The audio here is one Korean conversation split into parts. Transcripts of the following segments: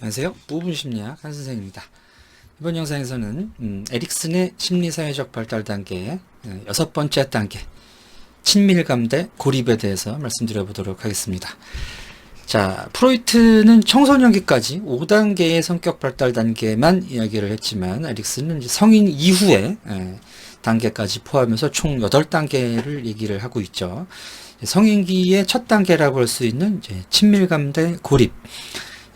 안녕하세요. 부분 심리학 한 선생입니다. 이번 영상에서는 음, 에릭슨의 심리사회적 발달 단계의 어, 여섯 번째 단계 친밀감 대 고립에 대해서 말씀드려 보도록 하겠습니다. 자, 프로이트는 청소년기까지 5단계의 성격 발달 단계만 이야기를 했지만 에릭슨은 성인 이후에 예, 단계까지 포함해서 총 8단계를 얘기를 하고 있죠. 성인기의 첫 단계라고 할 수 있는 친밀감 대 고립.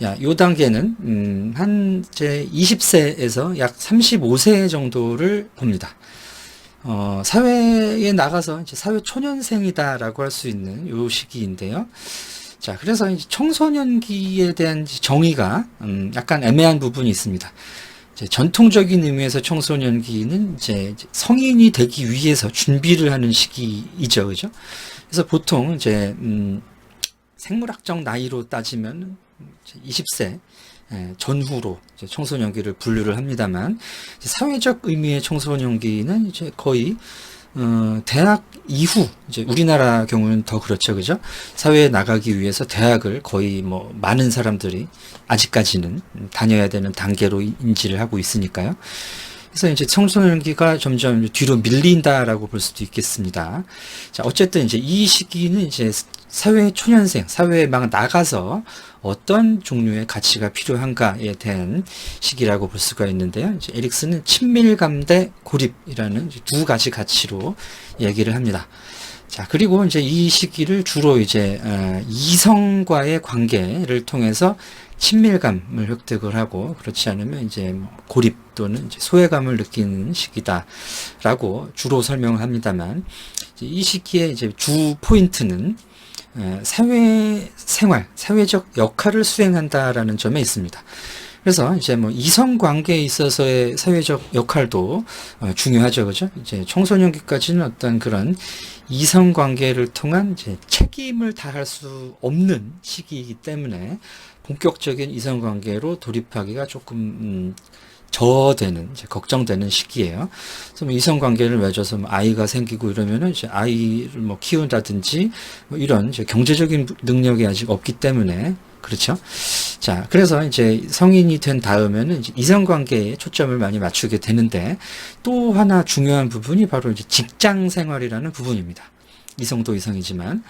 야, 요 단계는 음, 한 이제 20세에서 약 35세 정도를 봅니다. 어, 사회에 나가서 이제 사회 초년생이다라고 할 수 있는 요 시기인데요. 자, 그래서 이제 청소년기에 대한 정의가 음, 약간 애매한 부분이 있습니다. 전통적인 의미에서 청소년기는 이제 성인이 되기 위해서 준비를 하는 시기이죠, 그죠? 그래서 보통 이제 음, 생물학적 나이로 따지면 20세 예, 전후로 청소년기를 분류를 합니다만 사회적 의미의 청소년기는 이제 거의 어, 대학 이후 이제 우리나라 경우는 더 그렇죠, 그죠? 사회에 나가기 위해서 대학을 거의 뭐 많은 사람들이 아직까지는 다녀야 되는 단계로 인지를 하고 있으니까요. 그래서 이제 청소년기가 점점 뒤로 밀린다라고 볼 수도 있겠습니다. 자, 어쨌든 이제 이 시기는 이제 사회 초년생, 사회에 막 나가서 어떤 종류의 가치가 필요한가에 대한 시기라고 볼 수가 있는데요. 이제 에릭슨은 친밀감 대 고립이라는 두 가지 가치로 얘기를 합니다. 자, 그리고 이제 이 시기를 주로 이제 어, 이성과의 관계를 통해서 친밀감을 획득을 하고 그렇지 않으면 이제 뭐 고립 또는 이제 소외감을 느끼는 시기다라고 주로 설명을 합니다만 이 시기에 이제 주 포인트는 에, 사회 생활, 사회적 역할을 수행한다라는 점에 있습니다. 그래서 이제 뭐 이성 관계에 있어서의 사회적 역할도 어, 중요하죠, 그죠? 이제 청소년기까지는 어떤 그런 이성 관계를 통한 이제 책임을 다할 수 없는 시기이기 때문에 본격적인 이성 관계로 돌입하기가 조금 음, 저되는 이제 걱정되는 시기예요. 그래서 뭐 이성 관계를 맺어서 뭐 아이가 생기고 이러면은 이제 아이를 뭐 키운다든지 뭐 이런 이제 경제적인 능력이 아직 없기 때문에 그렇죠. 자, 그래서 이제 성인이 된 다음에는 이제 이성 관계에 초점을 많이 맞추게 되는데 또 하나 중요한 부분이 바로 이제 직장 생활이라는 부분입니다. 이성도 이성이지만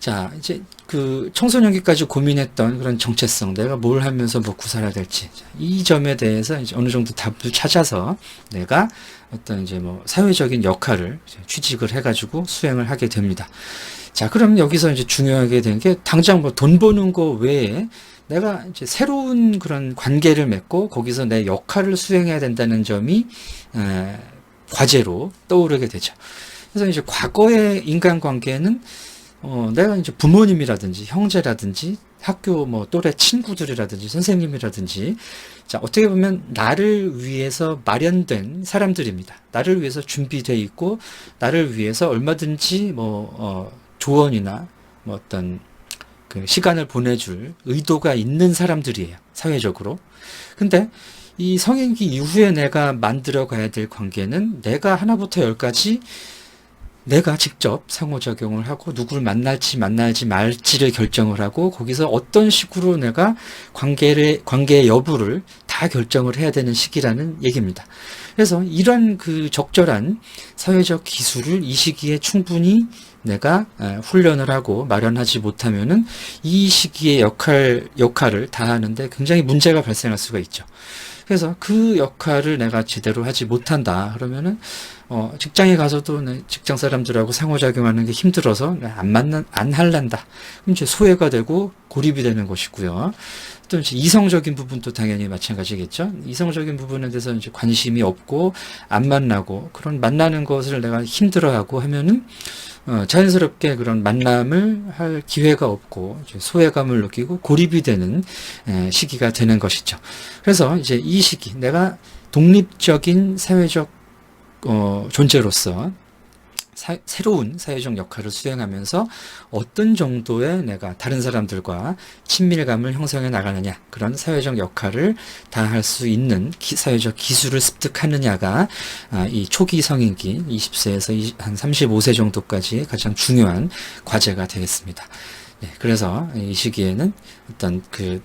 자, 이제 그 청소년기까지 고민했던 그런 정체성, 내가 뭘 하면서 먹고 살아야 될지, 자, 이 점에 대해서 이제 어느 정도 답을 찾아서 내가 어떤 이제 뭐 사회적인 역할을 취직을 해가지고 수행을 하게 됩니다. 자, 그럼 여기서 이제 중요하게 된게 당장 뭐 돈 버는 거 외에 내가 이제 새로운 그런 관계를 맺고 거기서 내 역할을 수행해야 된다는 점이 에, 과제로 떠오르게 되죠. 그래서 이제 과거의 인간관계는 어, 내가 이제 부모님이라든지 형제라든지 학교 뭐 또래 친구들이라든지 선생님이라든지 자, 어떻게 보면 나를 위해서 마련된 사람들입니다. 나를 위해서 준비돼 있고 나를 위해서 얼마든지 뭐 어, 조언이나 뭐 어떤 그 시간을 보내줄 의도가 있는 사람들이에요. 사회적으로. 근데 이 성인기 이후에 내가 만들어 가야 될 관계는 내가 하나부터 열까지 내가 직접 상호작용을 하고 누구를 만날지 만날지 말지를 결정을 하고 거기서 어떤 식으로 내가 관계를 관계의 여부를 다 결정을 해야 되는 시기라는 얘기입니다. 그래서 이런 그 적절한 사회적 기술을 이 시기에 충분히 내가 에, 훈련을 하고 마련하지 못하면은 이 시기의 역할 역할을 다하는데 굉장히 문제가 발생할 수가 있죠. 그래서 그 역할을 내가 제대로 하지 못한다. 그러면은 어, 직장에 가서도 내 직장 사람들하고 상호작용하는 게 힘들어서 안 만난 안 할란다. 그럼 이제 소외가 되고 고립이 되는 것이고요. 또 이제 이성적인 부분도 당연히 마찬가지겠죠. 이성적인 부분에 대해서 이제 관심이 없고 안 만나고 그런 만나는 것을 내가 힘들어하고 하면은 어, 자연스럽게 그런 만남을 할 기회가 없고 소외감을 느끼고 고립이 되는 에, 시기가 되는 것이죠. 그래서 이제 이 시기 내가 독립적인 사회적 어, 존재로서 사- 새로운 사회적 역할을 수행하면서 어떤 정도의 내가 다른 사람들과 친밀감을 형성해 나가느냐 그런 사회적 역할을 다할 수 있는 기- 사회적 기술을 습득하느냐가 아, 이 초기 성인기 20세에서 한 35세 정도까지 가장 중요한 과제가 되겠습니다. 네, 그래서 이 시기에는 어떤 그